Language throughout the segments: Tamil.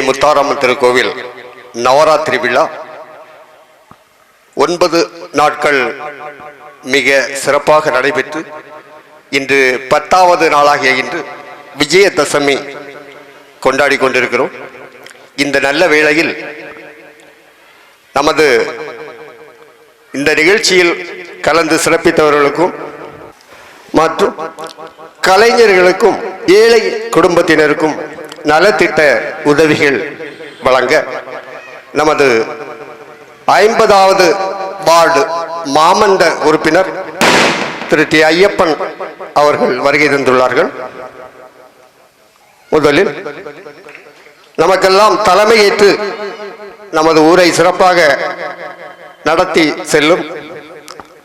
ஸ்ரீ முத்தாராமன் திருக்கோவில் நவராத்திரி விழா. ஒன்பது நாட்கள் மிக சிறப்பாக நடைபெற்று இன்று பத்தாவது நாளாகிய இன்று விஜயதசமி கொண்டாடி கொண்டிருக்கிறோம். இந்த நல்ல வேளையில் நமது இந்த நிகழ்ச்சியில் கலந்து சிறப்பித்தவர்களுக்கும் மற்றும் கலைஞர்களுக்கும் ஏழை குடும்பத்தினருக்கும் நலத்திட்ட உதவிகள் வழங்க நமது ஐம்பதாவது வார்டு மாமண்ட உறுப்பினர் திரு. டி. ஐயப்பன் அவர்கள் வருகை தந்துள்ளார்கள். முதலில் நமக்கெல்லாம் தலைமையேற்று நமது ஊரை சிறப்பாக நடத்தி செல்லும்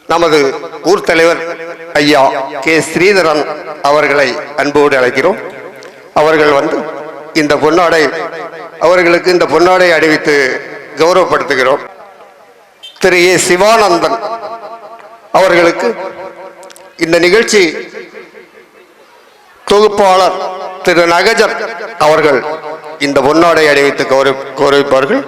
நமது ஊர் தலைவர் ஐயா கே. ஸ்ரீதரன் அவர்களை அன்போடு அழைக்கிறோம். அவர்கள் வந்து இந்த பொன்னாடை அவர்களுக்கு இந்த பொன்னாடை அணிவித்து கௌரவப்படுத்துகிறோம். திரு ஏ சிவானந்தன் அவர்களுக்கு இந்த நிகழ்ச்சி தொகுப்பாளர் திரு நகஜன் அவர்கள் இந்த பொன்னாடை அணிவித்து கௌரவ கௌரவிப்பார்கள்.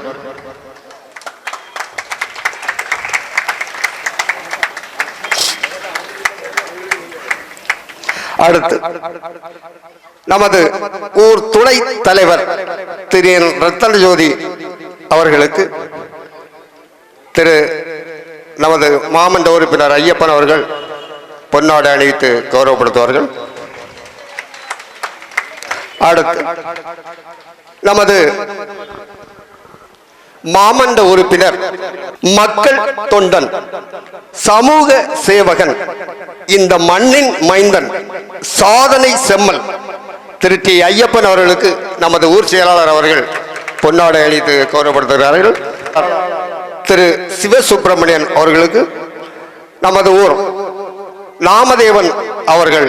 அடுத்து நமது ஊர் துணை தலைவர் திரு ரத்தன ஜோதி அவர்களுக்கு திரு நமது மாமண்ட உறுப்பினர் ஐயப்பன் அவர்கள் பொன்னாடை அணிவித்து கௌரவப்படுத்துவார்கள். அடுத்து நமது மாமண்ட உறுப்பினர் மக்கள் தொண்டன் சமூக சேவகன் இந்த மண்ணின் மைந்தன் சாதனை செம்மல் திரு டி ஐயப்பன் அவர்களுக்கு நமது ஊர் செயலாளர் அவர்கள் பொன்னாடை அளித்து கௌரவப்படுத்துகிறார்கள். திரு சிவசுப்பிரமணியன் அவர்களுக்கு நமது ஊர் நாமதேவன் அவர்கள்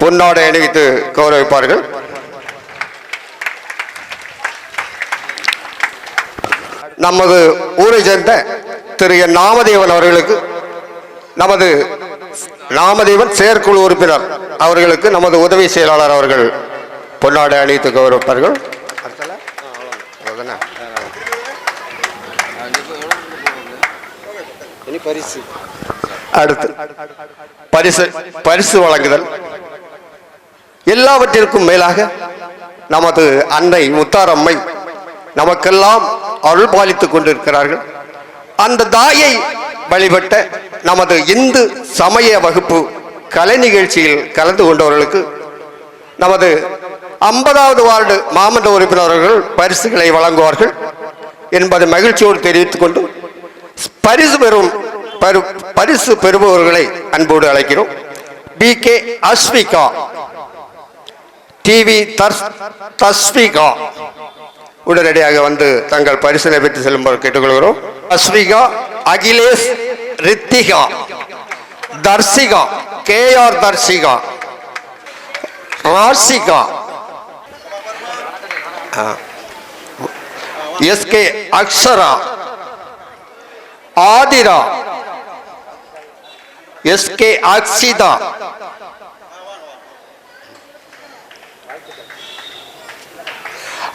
பொன்னாடை அணிவித்து கௌரவிப்பார்கள். நமது ஊரை சேர்ந்த திரு என் நாமதேவன் அவர்களுக்கு நமது நாமதேவன் செயற்குழு உறுப்பினர் அவர்களுக்கு நமது உதவி செயலாளர் அவர்கள் பொன்னாடை அணிவித்து கௌரவிப்பார்கள். அடுத்து பரிசு பரிசு வழங்குதல். எல்லாவற்றிற்கும் மேலாக நமது அன்னை முத்தாரம்மை நமக்கெல்லாம் அருள் பாலித்துக் கொண்டிருக்கிறார்கள். அந்த தாயை வழிபட்ட நமது இந்து சமய வகுப்பு கலை நிகழ்ச்சியில் கலந்து கொண்டவர்களுக்கு நமது ஐம்பதாவது வார்டு மாமன்ற உறுப்பினர்கள் பரிசுகளை வழங்குவார்கள் என்பதை மகிழ்ச்சியோடு தெரிவித்துக் கொண்டு பரிசு பெறும் பரிசு பெறுபவர்களை அன்போடு அழைக்கிறோம். P K Aswika T V Thaswika. உடனடியாக வந்து தங்கள் பரிசனை பெற்று செல்லுமாறு கேட்டுக்கொள்கிறோம். Aswika Akhilesh Rithika Tharsika K R Tharsika Rasika S K Akshara Aathira S K Akshitha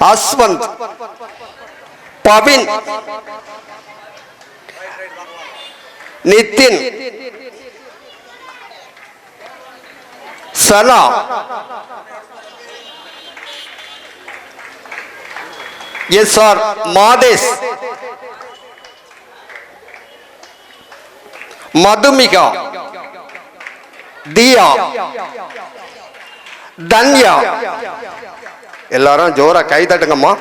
Ashwanth Pavin Nithin Sana S R Mathesh Madhumika Diya Dhanya எல்லாரும் ஜோரா கை தட்டுங்கம்மா.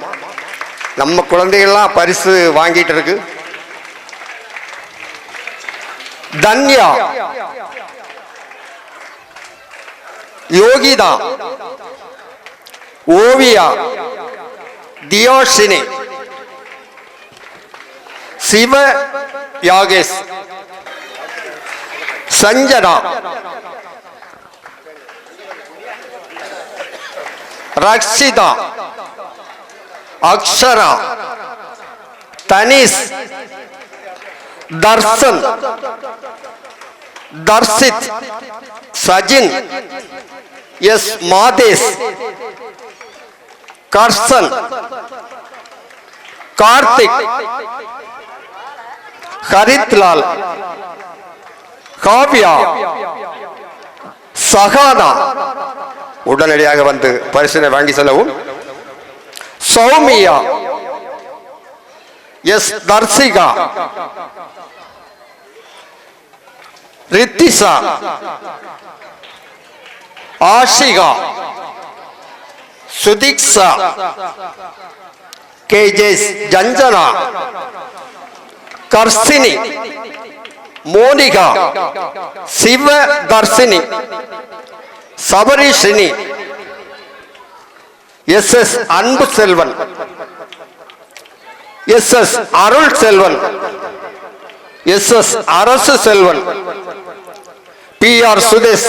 நம்ம குழந்தைகள்லாம் பரிசு வாங்கிட்டு இருக்கு. தன்யா योगी दा ओविया दियोशिनी शिव यागेश संजना रक्षिता अक्षरा तनिस दर्शन दर्शित सजिन எஸ் மாதேஷ். கர்சன் கார்த்திக். ஹரித்லால். காவ்யா. சகானா. உடனடியாக வந்து பரிசனை வாங்கி செல்லவும். Sowmiya. S Dharshika. Rithisha Ashika Sudhiksha Kejesh Janjana Karshini Monika Siva Dharshini Sabarishini S S Anbu Selvan S S Arul Selvan S S Arasu Selvan P R Sudesh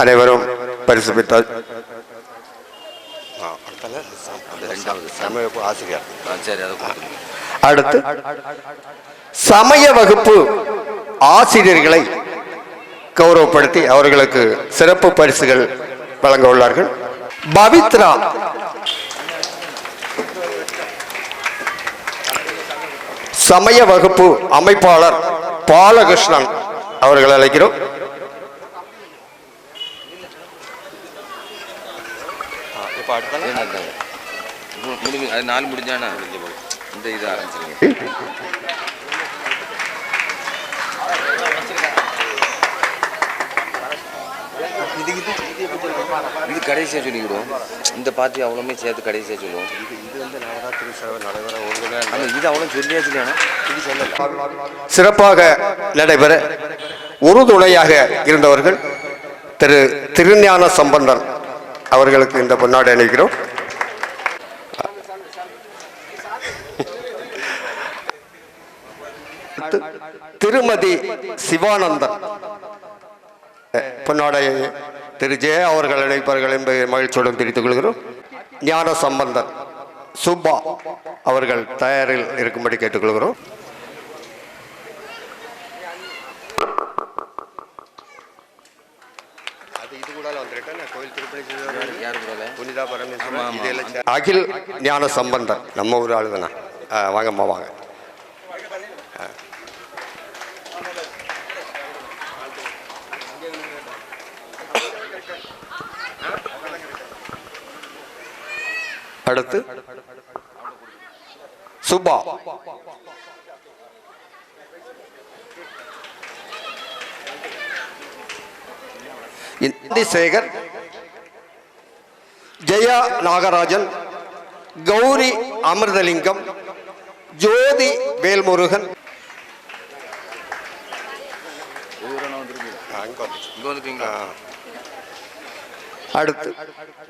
அனைவரும் பரிசு பெற்றார் ஆசிரியர் அடுத்து சமய வகுப்பு ஆசிரியர்களை கௌரவப்படுத்தி அவர்களுக்கு சிறப்பு பரிசுகள் வழங்க உள்ளார்கள். பவித்ரா. சமய வகுப்பு அமைப்பாளர் பாலகிருஷ்ணன் அவர்கள் அழைக்கிறோம். ஏன்னா இந்த மு- முடிஞ்சு அது நாலு முடிஞ்சானா? இந்த இது ஆரம்பிச்சிருங்க. இது கடைசியாக சொல்லிக்கிடுவோம். இந்த பாத்தி அவ்வளோமே சேர்த்து கடைசியாக சொல்லுவோம். இது அவ்வளோ சொல்லியா சொல்லியானா இது சொல்லல. சிறப்பாக நடைபெற உறுதுணையாக இருந்தவர்கள் திரு திருஞான சம்பந்தன். அவர்களுக்கு இந்த பொன்னாடை அணிகிறோம். திருமதி சிவானந்தன். பொன்னாடையை திரு ஜெய அவர்கள் அழைப்பார்கள் என்பதை மகிழ்ச்சியுடன் தெரிவித்துக் கொள்கிறோம். ஞான சம்பந்தன் சுப்பா அவர்கள் தயாரில் இருக்கும்படி கேட்டுக்கொள்கிறோம் அது இது கூட வந்துட்டேன் கோயில் திருப்பணி யார் போல புனிதா ஆமா, பரமேஸ்வரன் ஆமா. இதெல்லாம் சே- அகில் ஞான சம்பந்தன் நம்ம ஊர் ஆளு தானே. வாங்கம்மா வாங்க. அடுத்து? சுபா சேகர் ஜெயா நாகராஜன் கௌரி அமிர்தலிங்கம் ஜோதி வேல்முருகன். அடுத்து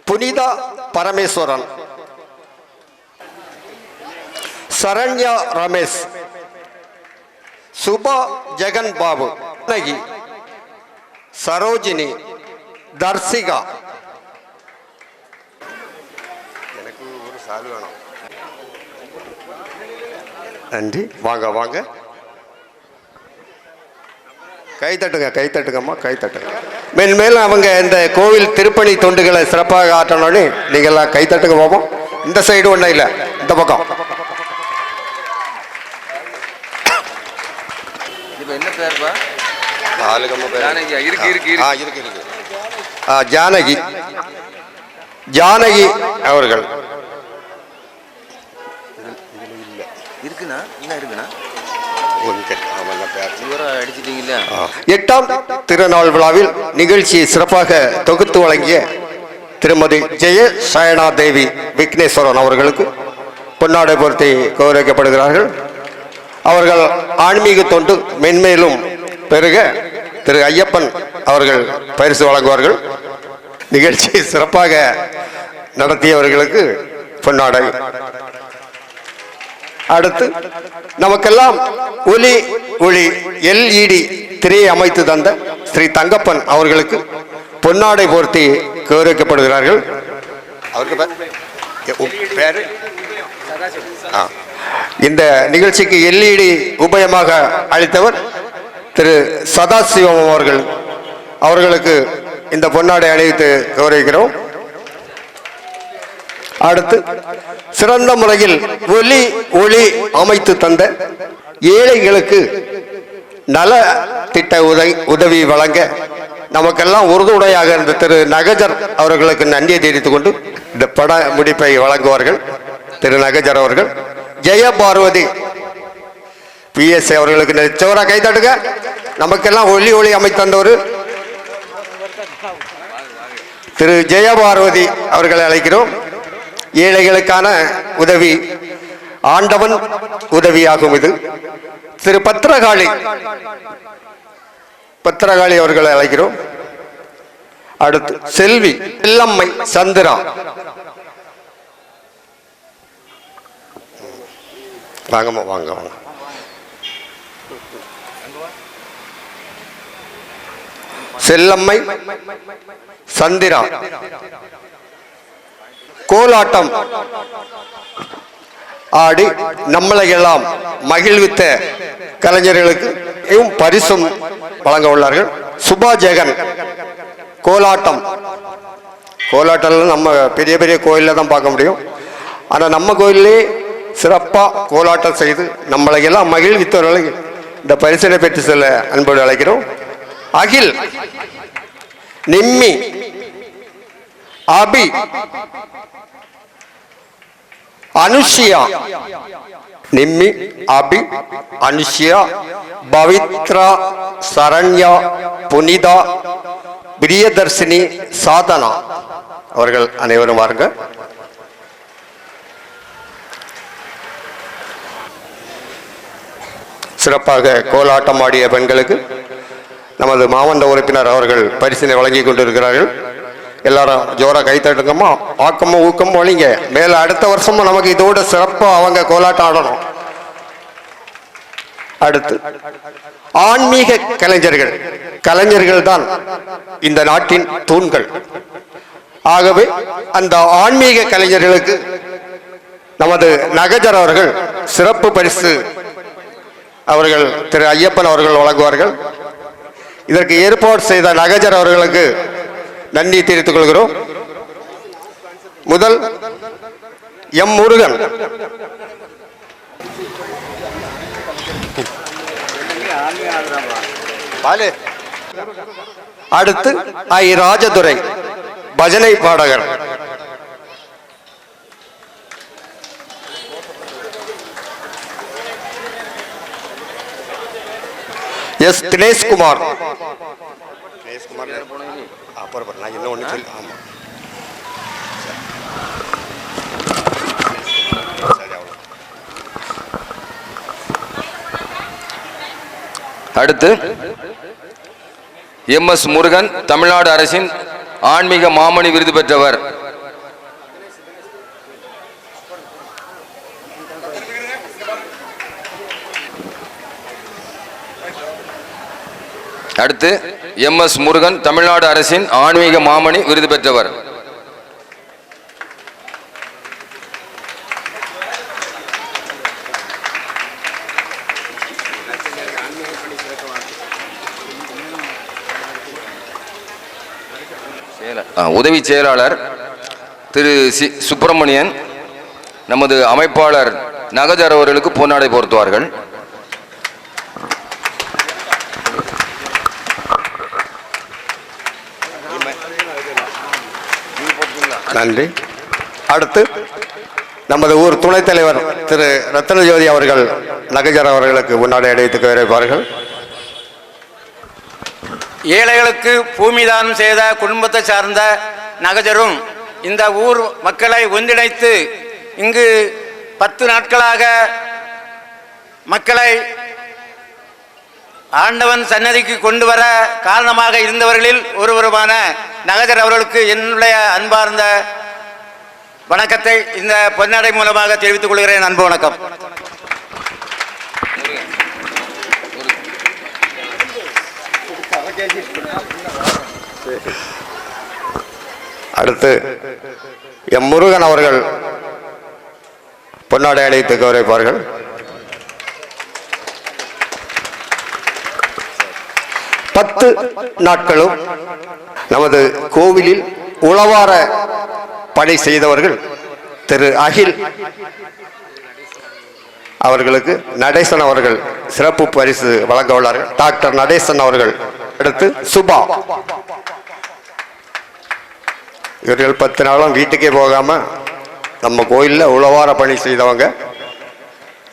புனிதா பரமேஸ்வரன். சரண்யா ரமேஷ். சுபா ஜெகன் பாபு. சரோஜினி. தர்சிகா. எனக்கு ஒரு சால் வேணும். நன்றி. வாங்க வாங்க. கை தட்டுங்க கை தட்டுங்கம்மா கை தட்டுங்க. மேன்மேலும் அவங்க இந்த கோவில் திருப்பணி தொண்டுகளை சிறப்பாக ஆற்றணும்னு நீங்கள்லாம் கை தட்டுங்க போவோம் இந்த சைடு ஒன்றும் இல்லை இந்த பக்கம். இப்போ என்ன பேர்ப்பா? இருக்கு, இருக்கு, இருக்கு. ஆ இருக்கு இருக்கு. ஆ ஜானகி. ஜானகி அவர்கள். இருக்குண்ணா? என்ன இருக்குண்ணா? எட்டாம் திருநாள் விழாவில் நிகழ்ச்சியை சிறப்பாக தொகுத்து வழங்கிய திருமதி ஜெய சயனா தேவி விக்னேஸ்வரன் அவர்களுக்கு பொன்னாடை பொருத்தி கௌரவிக்கப்படுகிறார்கள். அவர்கள் ஆன்மீக தொண்டு மென்மேலும் பெருக திரு ஐயப்பன் அவர்கள் பரிசு வழங்குவார்கள். நிகழ்ச்சியை சிறப்பாக நடத்தியவர்களுக்கு பொன்னாடை. அடுத்து நமக்கெல்லாம் ஒலி ஒளி எல்இடி திரையை அமைத்து தந்த ஸ்ரீ தங்கப்பன் அவர்களுக்கு பொன்னாடை போர்த்தி கௌரவிக்கப்படுகிறார்கள். அவருக்கு பேர்? இந்த நிகழ்ச்சிக்கு எல்இடி உபயமாக அளித்தவர் திரு சதாசிவம் அவர்கள் அவர்களுக்கு இந்த பொன்னாடை அணிவித்து கௌரவிக்கிறோம் அடுத்து சிறந்த முறையில் ஒலி ஒளி அமைத்து தந்த ஏழைகளுக்கு நல திட்ட உதவி உதவி வழங்க நமக்கெல்லாம் உறுதுணையாக இருந்த திரு நகஜர் அவர்களுக்கு நன்றியை தெரிவித்துக் கொண்டு இந்த பட முடிப்பை வழங்குவார்கள். திரு நகஜர் அவர்கள். ஜெய பார்வதி பிஎஸ்ஐ அவர்களுக்கு சோரா கை தட்டுங்க. நமக்கெல்லாம் ஒளி ஒளி அமைத்தந்தவர் திரு ஜெயபார்வதி அவர்களை அழைக்கிறோம். ஏழைகளுக்கான உதவி ஆண்டவன் உதவியாகும் இது. திரு பத்திரகாளி பத்திரகாளி அவர்களை அழைக்கிறோம். அடுத்து செல்வி செல்லம்மை சந்திரா. வாங்கம்மா வாங்க வாங்க. செல்லம்மை சந்திரா. கோலாட்டம். ஆடி நம்மளை எல்லாம் மகிழ்வித்த கலைஞர்களுக்கு பரிசும் வழங்க உள்ளார்கள். சுபா ஜெகன் கோலாட்டம். கோலாட்டம் நம்ம பெரிய பெரிய கோயிலில் தான் பார்க்க முடியும். ஆனால் நம்ம கோயிலே சிறப்பாக கோலாட்டம் செய்து நம்மளை எல்லாம் மகிழ்வித்தவர்களை இந்த பரிசனை பெற்று செல்ல அன்போடு அழைக்கிறோம். அகில் நிம்மி அபி அனுஷியா நிம்மி அபி அனுஷியா பவித்ரா சரண்யா புனிதா பிரியதர்ஷினி சாதனா. அவர்கள் அனைவரும் வாருங்க. சிறப்பாக கோலாட்டம் ஆடிய பெண்களுக்கு நமது மாவட்ட உறுப்பினர் அவர்கள் பரிசினை வழங்கி கொண்டிருக்கிறார்கள். எல்லாரும் ஜோரா கைத்தட்டுங்கம்மா ஆக்கமும் ஊக்கமும் ஒழிங்க மேல அடுத்த வருஷமும் நமக்கு இதோட சிறப்பாக அவங்க கோலாட்டம் ஆடணும். அடுத்து ஆன்மீக கலைஞர்கள். கலைஞர்கள் தான் இந்த நாட்டின் தூண்கள். ஆகவே அந்த ஆன்மீக கலைஞர்களுக்கு நமது நகஜர் அவர்கள் சிறப்பு பரிசு அவர்கள் திரு ஐயப்பன் அவர்கள் வழங்குவார்கள். இதற்கு ஏற்பாடு செய்த நகஜர் அவர்களுக்கு நன்றி தெரிவித்துக் கொள்கிறோம். முதல் எம் முருகன். அடுத்து ஐ. ராஜதுரை பஜனை பாடகர். எஸ் தினேஷ்குமார் தினேஷ்குமார் அப்புறம் நான் இன்னும் ஒன்று சொல்லி ஆமாம் சரி அவ்வளோ அடுத்து எம் எஸ் முருகன் தமிழ்நாடு அரசின் ஆன்மீக மாமணி விருது பெற்றவர். அடுத்து எம் எஸ் முருகன் தமிழ்நாடு அரசின் ஆன்மீக மாமணி விருது பெற்றவர். உதவி செயலாளர் திரு சி சுப்பிரமணியன் நமது அமைப்பாளர் நகஜர் அவர்களுக்கு பொன்னாடை பொருத்துவார்கள். நன்றி. அடுத்து நமது ஊர் துணைத் தலைவர் திரு ரத்னஜோதி அவர்கள் நகஜர் அவர்களுக்கு முன்னாடி அடைத்துக்கு விரைவார்கள் ஏழைகளுக்கு பூமி தானம் செய்த குடும்பத்தை சார்ந்த நகஜரும் இந்த ஊர் மக்களை ஒன்றிணைத்து இங்கு பத்து நாட்களாக மக்களை ஆண்டவன் சன்னதிக்கு கொண்டு வர காரணமாக இருந்தவர்களில் ஒருவருமான நகஜர் அவர்களுக்கு என்னுடைய அன்பார்ந்த வணக்கத்தை இந்த பொன்னடை மூலமாக தெரிவித்துக் கொள்கிறேன். அன்பு வணக்கம். அடுத்து எம் முருகன் அவர்கள் பொன்னாடை அழைத்து கௌரவிப்பார்கள். பத்து நாட்களும் நமது கோவிலில் உளவார பணி செய்தவர்கள் திரு அகில் அவர்களுக்கு நடேசன் அவர்கள் சிறப்பு பரிசு வழங்க உள்ளார்கள். டாக்டர் நடேசன் அவர்கள் அடுத்து சுபா. இவர்கள் பத்து நாளும் வீட்டுக்கே போகாம நம்ம கோயிலில் உழவார பணி செய்தவங்க.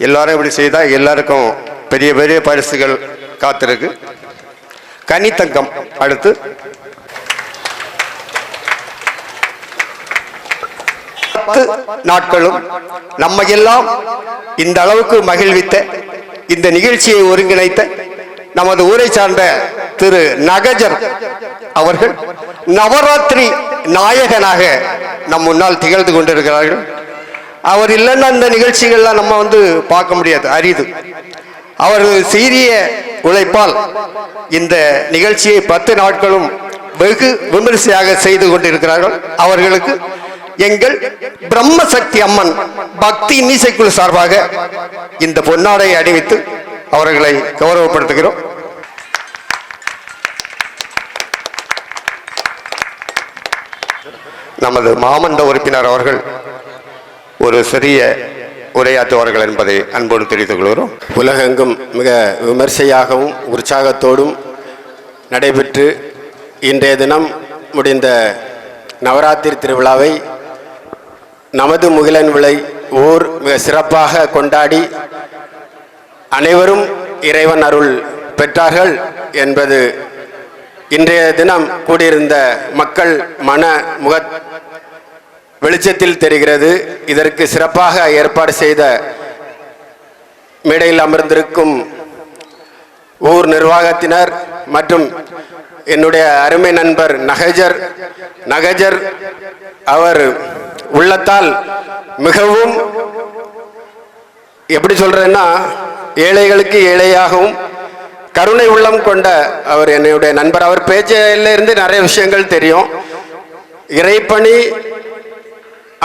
எல்லாரும் இப்படி செய்தால் எல்லாருக்கும் பெரிய பெரிய பரிசுகள் காத்திருக்கு. கனித்தங்கம். அடுத்து. பத்து நாட்களும் நம்மையெல்லாம் இந்த அளவுக்கு மகிழ்வித்த இந்த நிகழ்ச்சியை ஒருங்கிணைத்த நமது ஊரை சார்ந்த திரு நகஜர் அவர்கள் நவராத்திரி நாயகனாக நம் முன்னால் திகழ்ந்து கொண்டிருக்கிறார்கள். அவர் இல்லைன்னா இந்த நிகழ்ச்சிகள்லாம் நம்ம வந்து பார்க்க முடியாது அரிது. அவர் சீரிய உழைப்பால் இந்த நிகழ்ச்சியை பத்து நாட்களும் வெகு விமரிசையாக செய்து கொண்டிருக்கிறார்கள். அவர்களுக்கு எங்கள் பிரம்மசக்தி அம்மன் பக்தி மீசைக்குழு சார்பாக இந்த பொன்னாடையை அணிவித்து அவர்களை கௌரவப்படுத்துகிறோம். நமது மாமண்ட உறுப்பினர் அவர்கள் ஒரு சிறிய உரையாற்றுவார்கள் என்பதை அன்போடு தெரிவித்துக் கொள்கிறோம். உலகெங்கும் மிக விமர்சையாகவும் உற்சாகத்தோடும் நடைபெற்று இன்றைய தினம் முடிந்த நவராத்திரி திருவிழாவை நமது முகிலன் விளை ஊர் மிக சிறப்பாக கொண்டாடி அனைவரும் இறைவன் அருள் பெற்றார்கள் என்பது இன்றைய தினம் கூடியிருந்த மக்கள் மன முக வெளிச்சத்தில் தெரிகிறது. இதற்கு சிறப்பாக ஏற்பாடு செய்த மேடையில் அமர்ந்திருக்கும் ஊர் நிர்வாகத்தினர் மற்றும் என்னுடைய அருமை நண்பர் நகஜர். நகஜர் அவர் உள்ளத்தால் மிகவும் எப்படி சொல்றேன்னா ஏழைகளுக்கு ஏழையாகவும் கருணை உள்ளம் கொண்ட அவர் என்னுடைய நண்பர். அவர் பேச்சிலிருந்து நிறைய விஷயங்கள் தெரியும். இறைப்பணி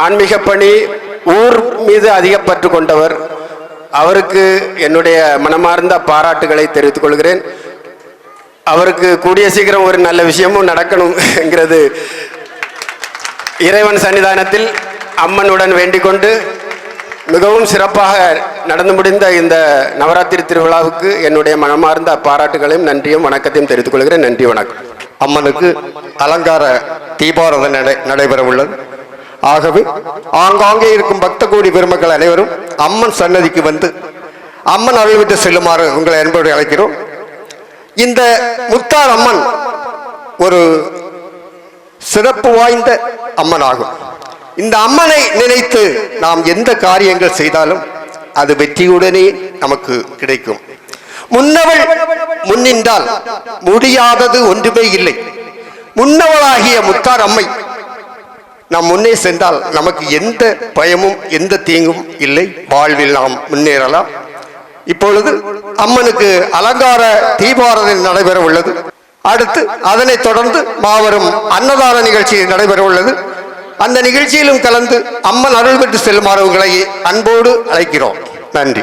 ஆன்மீக பணி ஊர் மீது அதிகப்பற்று கொண்டவர். அவருக்கு என்னுடைய மனமார்ந்த பாராட்டுகளை தெரிவித்துக் கொள்கிறேன். அவருக்கு கூடிய சீக்கிரம் ஒரு நல்ல விஷயமும் நடக்கணுங்கிறது இறைவன் சன்னிதானத்தில் அம்மனுடன் வேண்டிக் கொண்டு மிகவும் சிறப்பாக நடந்து முடிந்த இந்த நவராத்திரி திருவிழாவுக்கு என்னுடைய மனமார்ந்த பாராட்டுகளையும் நன்றியும் வணக்கத்தையும் தெரிவித்துக் கொள்கிறேன். நன்றி வணக்கம். அம்மனுக்கு அலங்கார தீபாரதம் நடை நடைபெற உள்ளது ஆகவே ஆங்காங்கே இருக்கும் பக்த கோடி பெருமக்கள் அனைவரும் அம்மன் சன்னதிக்கு வந்து அம்மன் அருள் விட்டு செல்லுமாறு உங்களை அன்போடு அழைக்கிறோம். இந்த முத்தார் அம்மன் ஒரு சிறப்பு வாய்ந்த அம்மன் ஆகும். இந்த அம்மனை நினைத்து நாம் எந்த காரியங்கள் செய்தாலும் அது வெற்றியுடனே நமக்கு கிடைக்கும். முன்னவள் முன்னின்றால் முடியாதது ஒன்றுமே இல்லை. முன்னவளாகிய முத்தார் அம்மை நாம் முன்னே சென்றால் நமக்கு எந்த பயமும் எந்த தீங்கும் இல்லை. வாழ்வில் நாம் முன்னேறலாம். இப்பொழுது அம்மனுக்கு அலங்கார தீபாரதனை நடைபெற உள்ளது. அடுத்து அதனைத் தொடர்ந்து மாபெரும் அன்னதான நிகழ்ச்சி நடைபெற உள்ளது. அந்த நிகழ்ச்சியிலும் கலந்து அம்மன் அருள் பெற்று செல்லுமாறு உங்களை அன்போடு அழைக்கிறோம். நன்றி.